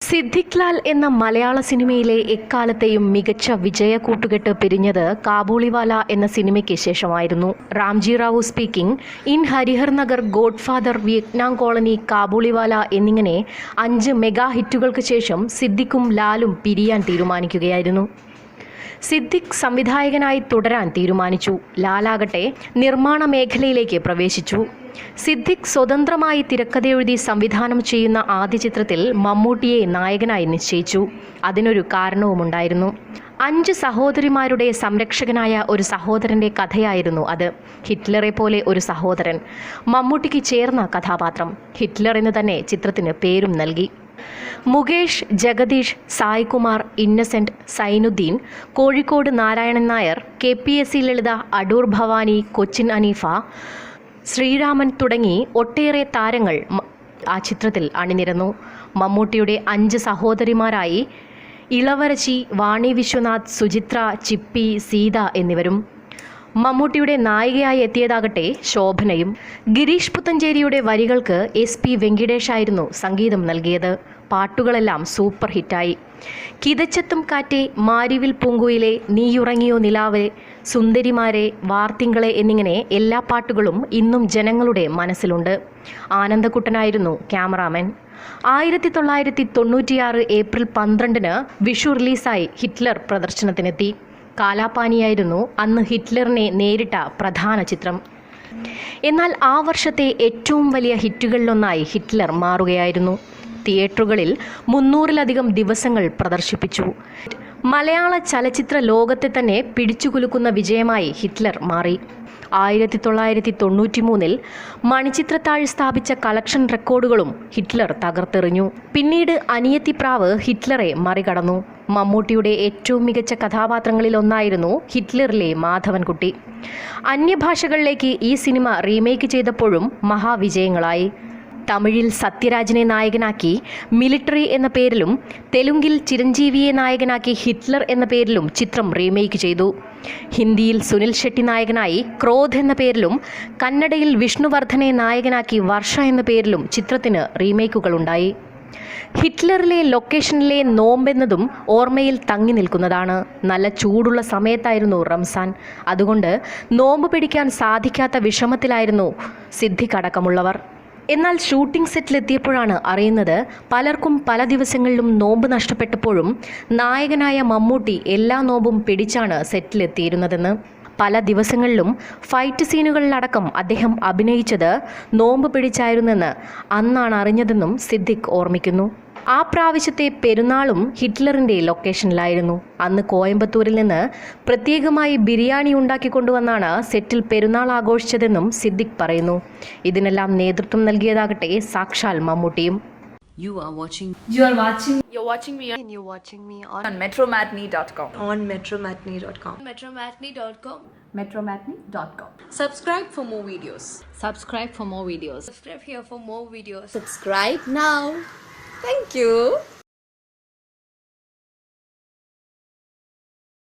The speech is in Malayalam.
സിദ്ദിഖ് ലാൽ എന്ന മലയാള സിനിമയിലെ എക്കാലത്തെയും മികച്ച വിജയ കൂട്ടുകെട്ട് പിരിഞ്ഞത് കാബൂളിവാല എന്ന സിനിമയ്ക്ക് ശേഷമായിരുന്നു. Ramji Rao speaking in Harihar Nagar Godfather Vietnam Colony Kabuliwala എന്നിങ്ങനെ അഞ്ച് മെഗാ ഹിറ്റുകൾക്ക് ശേഷം സിദ്ദിഖും ലാലും പിരിയാൻ തീരുമാനിക്കുകയായിരുന്നു. സിദ്ദിഖ് സംവിധായകനായി തുടരാൻ തീരുമാനിച്ചു. ലാലാകട്ടെ നിർമ്മാണ മേഖലയിലേക്ക് പ്രവേശിച്ചു. സിദ്ദിഖ് സ്വതന്ത്രമായി തിരക്കഥയെഴുതി സംവിധാനം ചെയ്യുന്ന ആദ്യ ചിത്രത്തിൽ മമ്മൂട്ടിയെ നായകനായി നിശ്ചയിച്ചു. അതിനൊരു കാരണവുമുണ്ടായിരുന്നു. അഞ്ച് സഹോദരിമാരുടെ സംരക്ഷകനായ ഒരു സഹോദരന്റെ കഥയായിരുന്നു അത്. ഹിറ്റ്ലറെ പോലെ ഒരു സഹോദരൻ. മമ്മൂട്ടിക്ക് ചേർന്ന കഥാപാത്രം. ഹിറ്റ്ലർ എന്ന് തന്നെ ചിത്രത്തിന് പേരും നൽകി. Mukesh Jagadish Saikumar Innocent Zainuddin Kozhikode Narayanan Nair K P S C Lalitha Adoor Bhavani Cochin Haneefa Sreeraman തുടങ്ങി ഒട്ടേറെ താരങ്ങൾ ആ ചിത്രത്തിൽ അണിനിരന്നു. മമ്മൂട്ടിയുടെ അഞ്ച് സഹോദരിമാരായി ഇളവരച്ചി വാണി വിശ്വനാഥ് സുചിത്ര ചിപ്പി സീത എന്നിവരും മമ്മൂട്ടിയുടെ നായികയായി എത്തിയതാകട്ടെ ശോഭനയും. ഗിരീഷ് പുത്തഞ്ചേരിയുടെ വരികൾക്ക് എസ് പി വെങ്കിടേഷായിരുന്നു സംഗീതം നൽകിയത്. പാട്ടുകളെല്ലാം സൂപ്പർ ഹിറ്റായി. കിതച്ചത്തും കാറ്റെ മാരിവിൽ പൂങ്കുയിലെ നീയുറങ്ങിയോ നിലാവെ സുന്ദരിമാരെ വാർത്തിങ്കളെ എന്നിങ്ങനെ എല്ലാ പാട്ടുകളും ഇന്നും ജനങ്ങളുടെ മനസ്സിലുണ്ട്. ആനന്ദക്കുട്ടനായിരുന്നു ക്യാമറാമാൻ. ആയിരത്തി തൊള്ളായിരത്തി തൊണ്ണൂറ്റിയാറ് ഏപ്രിൽ പന്ത്രണ്ടിന് വിഷു റിലീസായി ഹിറ്റ്ലർ പ്രദർശനത്തിനെത്തി. കാലാപാനിയായിരുന്നു അന്ന് ഹിറ്റ്ലറിനെ നേരിട്ട പ്രധാന ചിത്രം. എന്നാൽ ആ വർഷത്തെ ഏറ്റവും വലിയ ഹിറ്റുകളിലൊന്നായി ഹിറ്റ്ലർ മാറുകയായിരുന്നു. തിയേറ്ററുകളിൽ മുന്നൂറിലധികം ദിവസങ്ങൾ പ്രദർശിപ്പിച്ചു. മലയാള ചലച്ചിത്ര ലോകത്തെ തന്നെ പിടിച്ചുകുലുക്കുന്ന വിജയമായി ഹിറ്റ്ലർ മാറി. ആയിരത്തി തൊള്ളായിരത്തി തൊണ്ണൂറ്റി മൂന്നിൽ മണിച്ചിത്രത്താഴ് സ്ഥാപിച്ച കളക്ഷൻ റെക്കോർഡുകളും ഹിറ്റ്ലർ തകർത്തെറിഞ്ഞു. പിന്നീട് അനിയത്തിപ്രാവ് ഹിറ്റ്ലറെ മറികടന്നു. മമ്മൂട്ടിയുടെ ഏറ്റവും മികച്ച കഥാപാത്രങ്ങളിൽ ഒന്നായിരുന്നു ഹിറ്റ്ലറിലെ മാധവൻകുട്ടി. അന്യഭാഷകളിലേക്ക് ഈ സിനിമ റീമേക്ക് ചെയ്തപ്പോഴും മഹാവിജയങ്ങളായി. തമിഴിൽ സത്യരാജിനെ നായകനാക്കി മിലിറ്ററി എന്ന പേരിലും തെലുങ്കിൽ ചിരഞ്ജീവിയെ നായകനാക്കി ഹിറ്റ്ലർ എന്ന പേരിലും ചിത്രം റീമേക്ക് ചെയ്തു. ഹിന്ദിയിൽ സുനിൽ ഷെട്ടി നായകനായി ക്രോധ് എന്ന പേരിലും കന്നഡയിൽ വിഷ്ണുവർദ്ധനെ നായകനാക്കി വർഷ എന്ന പേരിലും ചിത്രത്തിന് റീമേക്കുകൾ റീമേക്കുകളുണ്ടായി ഹിറ്റ്ലറിലെ ലൊക്കേഷനിലെ നോമ്പെന്നതും ഓർമ്മയിൽ തങ്ങി നിൽക്കുന്നതാണ്. നല്ല ചൂടുള്ള സമയത്തായിരുന്നു റംസാൻ. അതുകൊണ്ട് നോമ്പ് പിടിക്കാൻ സാധിക്കാത്ത വിഷമത്തിലായിരുന്നു സിദ്ദിഖ് അടക്കമുള്ളവർ. എന്നാൽ ഷൂട്ടിംഗ് സെറ്റിലെത്തിയപ്പോഴാണ് അറിയുന്നത് പലർക്കും പല ദിവസങ്ങളിലും നോമ്പ് നഷ്ടപ്പെട്ടപ്പോഴും നായകനായ മമ്മൂട്ടി എല്ലാ നോമ്പും പിടിച്ചാണ് സെറ്റിലെത്തിയിരുന്നതെന്ന്. പല ദിവസങ്ങളിലും ഫൈറ്റ് സീനുകളിലടക്കം അദ്ദേഹം അഭിനയിച്ചത് നോമ്പ് പിടിച്ചായിരുന്നെന്ന് അന്നാണ് അറിഞ്ഞതെന്നും സിദ്ദിഖ് ഓർമ്മിക്കുന്നു. ആ പ്രാവശ്യത്തെ പെരുന്നാളും ഹിറ്റ്ലറിന്റെ ലൊക്കേഷനിലായിരുന്നു അന്ന് കോയമ്പത്തൂരിൽ നിന്ന് പ്രത്യേകമായി ബിരിയാണി ഉണ്ടാക്കിക്കൊണ്ടുവന്നാണ് സെറ്റിൽ പെരുന്നാൾ ആഘോഷിച്ചതെന്നും സിദ്ദിഖ് പറയുന്നു ഇതിനെല്ലാം നേതൃത്വം നൽകിയതാകട്ടെ സാക്ഷാൽ മമ്മൂട്ടിയും You are watching You are watching You're watching me And you're watching me on, on metromatney.com. on metromatney.com. metromatney.com. Metromatney.com. Subscribe for more videos. Subscribe for more videos. Subscribe here for more videos. Subscribe now. Thank you.